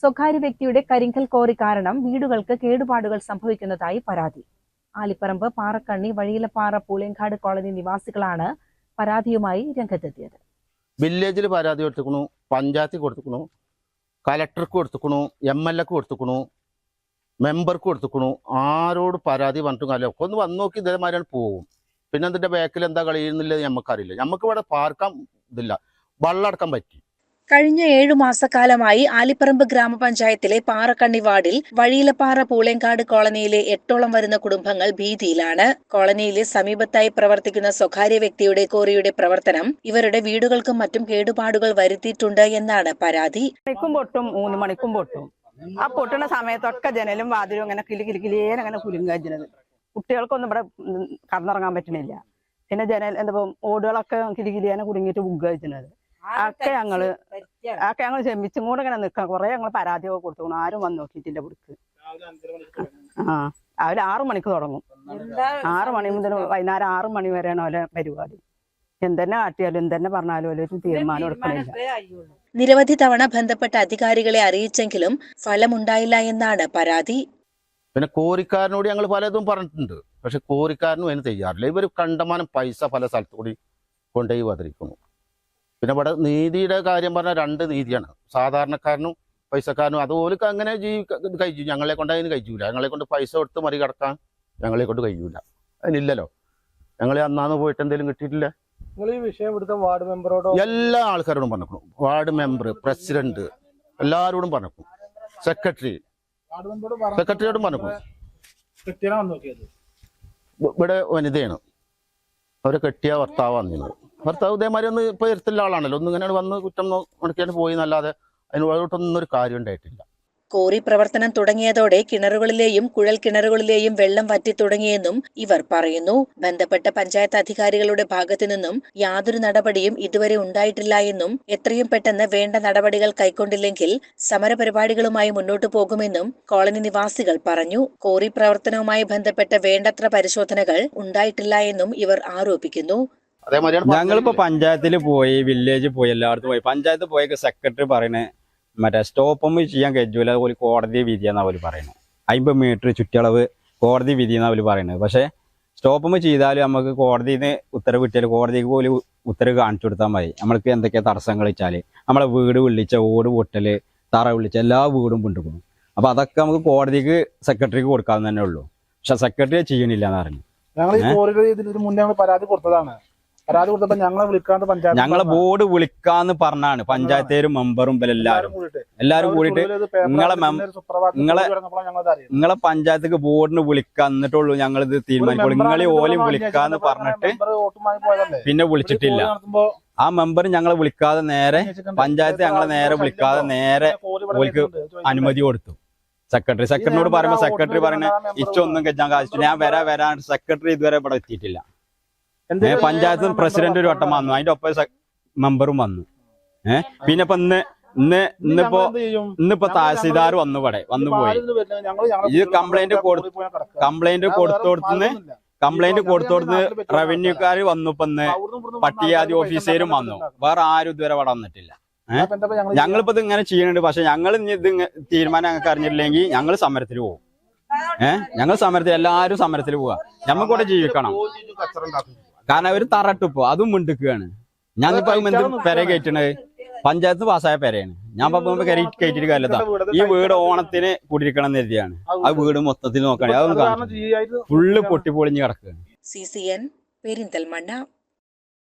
സ്വകാര്യ വ്യക്തിയുടെ കരിങ്കൽ കോറി കാരണം വീടുകൾക്ക് കേടുപാടുകൾ സംഭവിക്കുന്നതായി പരാതി. ആലിപ്പറമ്പ് പാറക്കണ്ണി വഴിയിലപ്പാറ പൂളിയങ്കാട് കോളനി നിവാസികളാണ് പരാതിയുമായി രംഗത്തെത്തിയത്. വില്ലേജിൽ പരാതി കൊടുത്തുക്കണു പഞ്ചായത്തിൽ കൊടുത്തുക്കണു കലക്ടർക്ക് കൊടുത്തുക്കണു എം എൽ എക്ക് കൊടുത്തുക്കണു മെമ്പർക്ക് കൊടുത്തുക്കണു ആരോട് പരാതി പറഞ്ഞിട്ടും കാര്യം ഒക്കെ ഒന്ന് വന്ന് നോക്കി ഇതേമാതിരി പോകും. പിന്നെ അതിന്റെ ബാക്കിൽ എന്താ കളിയുന്നില്ല നമുക്കറിയില്ല നമുക്ക് ഇവിടെ പാർക്കാൻ ഇതില്ല. വള്ളടക്കാൻ പറ്റി. കഴിഞ്ഞ ഏഴു മാസക്കാലമായി ആലിപ്പറമ്പ് ഗ്രാമപഞ്ചായത്തിലെ പാറക്കണ്ണി വാർഡിൽ വഴിയിലപ്പാറ പൂളേങ്കാട് കോളനിയിലെ എട്ടോളം വരുന്ന കുടുംബങ്ങൾ ഭീതിയിലാണ്. കോളനിയിലെ സമീപത്തായി പ്രവർത്തിക്കുന്ന സ്വകാര്യ വ്യക്തിയുടെ കോറിയുടെ പ്രവർത്തനം ഇവരുടെ വീടുകൾക്കും മറ്റും കേടുപാടുകൾ വരുത്തിയിട്ടുണ്ട് എന്നാണ് പരാതി. ആ പൊട്ടുന്ന സമയത്തൊക്കെ ജനലും വാതിലും അങ്ങനെ കിലി കിലി കിലിയേനെ അങ്ങനെ കുലുങ്ങാക്കുന്നത് കുട്ടികൾക്കൊന്നും ഇവിടെ കടന്നിറങ്ങാൻ പറ്റണില്ല. പിന്നെ ജനൽ എന്താ ഓടുകളൊക്കെ കിലി കിലിയേനെ കുടുങ്ങിയിട്ട് ബുഗ്ഗിക്കുന്നത് ഒക്കെ ഞങ്ങൾ ഒക്കെ ഞങ്ങൾ ക്ഷമിച്ചും കൂടെ ഇങ്ങനെ നിൽക്കാം. കുറെ ഞങ്ങൾ പരാതിയൊക്കെ കൊടുത്തു ആരും വന്ന് നോക്കിയിട്ടില്ല ഇവിടേക്ക്. ആ രാവിലെ ആറു മണിക്ക് തുടങ്ങും. ആറു മണി മുതൽ വൈകുന്നേരം ആറു മണി വരെയാണ് ഓലെ പരിപാടി. എന്തെന്നെ കാട്ടിയാലും എന്തെന്നെ പറഞ്ഞാലും ഒരു തീരുമാനം എടുക്കണില്ല. നിരവധി തവണ ബന്ധപ്പെട്ട അധികാരികളെ അറിയിച്ചെങ്കിലും ഫലമുണ്ടായില്ല എന്നാണ് പരാതി. പിന്നെ കോരിക്കാരനോട് ഞങ്ങൾ പലതും പറഞ്ഞിട്ടുണ്ട്. പക്ഷെ കോരിക്കാരനും അതിന് തയ്യാറില്ല. ഇവർ കണ്ടമാനം പൈസ പല സ്ഥലത്തു കൂടി കൊണ്ടുപോയി വതിരിക്കുന്നു പിന്നെ ഇവിടെ നീതിയുടെ കാര്യം പറഞ്ഞാൽ രണ്ട് നീതിയാണ്. സാധാരണക്കാരനും പൈസക്കാരനും അതുപോലെ അങ്ങനെ ജീവിക്കാൻ കഴിച്ചു. ഞങ്ങളെ കൊണ്ട് അതിന് കഴിയൂല ഞങ്ങളെ കൊണ്ട് പൈസ കൊടുത്ത് മറികടക്കാൻ ഞങ്ങളെ കൊണ്ട് കഴിയൂല. അതിനില്ലല്ലോ. ഞങ്ങളെ അന്നാന്ന് പോയിട്ട് എന്തെങ്കിലും കിട്ടിയിട്ടില്ല? നിങ്ങൾ ഈ വിഷയം ഇവിടുത്തെ വാർഡ് മെമ്പറോടോ? എല്ലാ ആൾക്കാരോടും പറഞ്ഞു വാർഡ് മെമ്പർ പ്രസിഡന്റ് എല്ലാവരോടും പറഞ്ഞു സെക്രട്ടറി സെക്രട്ടറിയോടും പറഞ്ഞു ഇവിടെ വനിതയാണ്. അവരെ കെട്ടിയ ഭർത്താവ് വന്നിരുന്നത് ഭർത്താവ് ഇതേമാതിരി ഒന്ന് ഇപ്പൊ ഇരുത്തുള്ള ആളാണല്ലോ. ഒന്ന് ഇങ്ങനെ വന്ന് കുറ്റം മുടക്കിയാണ് പോയി എന്നല്ലാതെ അതിനോടൊന്നും ഒരു കാര്യം ഉണ്ടായിട്ടില്ല. കോറി പ്രവർത്തനം തുടങ്ങിയതോടെ കിണറുകളിലെയും കുഴൽ കിണറുകളിലെയും വെള്ളം വറ്റി തുടങ്ങിയെന്നും ഇവർ പറയുന്നു. ബന്ധപ്പെട്ട പഞ്ചായത്ത് അധികാരികളുടെ ഭാഗത്തു നിന്നും യാതൊരു നടപടിയും ഇതുവരെ ഉണ്ടായിട്ടില്ല എന്നും എത്രയും പെട്ടെന്ന് വേണ്ട നടപടികൾ കൈക്കൊണ്ടില്ലെങ്കിൽ സമരപരിപാടികളുമായി മുന്നോട്ടു പോകുമെന്നും കോളനി നിവാസികൾ പറഞ്ഞു. കോറി പ്രവർത്തനവുമായി ബന്ധപ്പെട്ട വേണ്ടത്ര പരിശോധനകൾ ഉണ്ടായിട്ടില്ല എന്നും ഇവർ ആരോപിക്കുന്നു. അതേമാതിരിയാണ് ഞങ്ങളിപ്പോ പഞ്ചായത്തിൽ പോയി വില്ലേജിൽ പോയി എല്ലായിടത്തും പോയി. പഞ്ചായത്ത് പോയ സെക്രട്ടറി പറയണേ മറ്റേ സ്റ്റോപ്പൊന്നും ചെയ്യാൻ കഴിയൂല അതുപോലെ കോടതി വിധി എന്നാ അവർ പറയുന്നത് അമ്പത് മീറ്റർ ചുറ്റളവ് കോടതി വിധി എന്നാ അവർ പറയുന്നത് പക്ഷേ സ്റ്റോപ്പും ചെയ്താലും നമുക്ക് കോടതിയിൽ നിന്ന് ഉത്തരവ് കിട്ടിയാൽ കോടതിക്ക് പോലും ഉത്തരവ് കാണിച്ചു കൊടുത്താൽ മതി. നമ്മൾക്ക് എന്തൊക്കെ തടസ്സങ്ങൾ വെച്ചാൽ നമ്മളെ വീട് വിളിച്ച ഓട് പൊട്ടൽ തറ വിളിച്ച എല്ലാ വീടും കൊണ്ടുപോകും. അപ്പൊ അതൊക്കെ നമുക്ക് കോടതിക്ക് സെക്രട്ടറിക്ക് കൊടുക്കാവുന്ന തന്നെ ഉള്ളൂ. പക്ഷെ സെക്രട്ടറി ചെയ്യണില്ല എന്ന് പറഞ്ഞു. ഞങ്ങൾ ഈ ഏ? കോറികൾ ഇതിന് മുന്നേ ഞങ്ങൾ പരാതി കൊടുത്തതാണ്. പരാതി കൊടുത്തപ്പോ ഞങ്ങളെ പഞ്ചായത്ത് ഞങ്ങളെ ബോർഡ് വിളിക്കാന്ന് പറഞ്ഞാണ് പഞ്ചായത്തേരും മെമ്പറും എല്ലാരും എല്ലാരും കൂടിയിട്ട് നിങ്ങളെ നിങ്ങളെ- നിങ്ങളെ പഞ്ചായത്തേക്ക് ബോർഡിന് വിളിക്കാൻ എന്നിട്ടുള്ളൂ ഞങ്ങൾ ഇത് തീരുമാനിക്കുള്ളൂ. നിങ്ങളെ ഓലും വിളിക്കാന്ന് പറഞ്ഞിട്ട് പിന്നെ വിളിച്ചിട്ടില്ല. ആ മെമ്പർ ഞങ്ങളെ വിളിക്കാതെ നേരെ പഞ്ചായത്ത് ഞങ്ങളെ നേരെ വിളിക്കാതെ നേരെ ഓൽക്ക് അനുമതി കൊടുത്തു. സെക്രട്ടറി സെക്രട്ടറിനോട് പറയുമ്പോ സെക്രട്ടറി പറയുന്നത് ഇച്ചൊന്നും ഞാൻ കാശിച്ചു ഞാൻ വരാ വരാൻ സെക്രട്ടറി ഇതുവരെ ഇവിടെ എത്തിയിട്ടില്ല. പഞ്ചായത്ത് പ്രസിഡന്റ് ഒരു വട്ടം വന്നു. അതിന്റെ ഒപ്പം മെമ്പറും വന്നു. ഏഹ് പിന്നെ ഇപ്പൊ ഇന്ന് ഇന്ന് ഇന്നിപ്പോ ഇന്നിപ്പോ തഹസീൽദാർ വന്നു ഇവിടെ വന്നു പോയി. ഇത് കംപ്ലൈന്റ് കംപ്ലൈന്റ് കൊടുത്തോടത്തുനിന്ന് കംപ്ലൈന്റ് കൊടുത്തോടത്ത് റവന്യൂക്കാർ വന്നു ഇപ്പൊ ഇന്ന് പട്ടികാതി ഓഫീസേരും വന്നു വേറെ ആരും ഇതുവരെ ഇവിടെ വന്നിട്ടില്ല. ഞങ്ങളിപ്പോ ഇത് ഇങ്ങനെ ചെയ്യുന്നുണ്ട് പക്ഷെ ഞങ്ങൾ ഇത് തീരുമാനം ഞങ്ങൾക്ക് അറിഞ്ഞിട്ടില്ലെങ്കിൽ ഞങ്ങൾ സമരത്തിൽ പോകും ഏഹ് ഞങ്ങൾ സമരത്തിൽ എല്ലാവരും സമരത്തിൽ പോവാ. ഞമ്മക്കൂടെ ജീവിക്കണം. കാരണം അവർ തറട്ടിപ്പോ. അതും മിണ്ടിക്കുകയാണ് ഞാൻ ഇപ്പൊ എന്ത് പെര കയറ്റണത്? പഞ്ചായത്ത് പാസ്സായ പെരയാണ്. ഞാൻ പറഞ്ഞു കരി കയറ്റിട്ട് കാര്യം ഈ വീട് ഓണത്തിന് കുടിയിരിക്കണം എന്ന് കരുതിയാണ് ആ വീട് മൊത്തത്തിൽ നോക്കണേ. അതൊന്നും ഫുള്ള് പൊട്ടിപ്പൊളിഞ്ഞ് കിടക്കുകയാണ് സി സി എൻ പെരിന്തൽമണ്ണ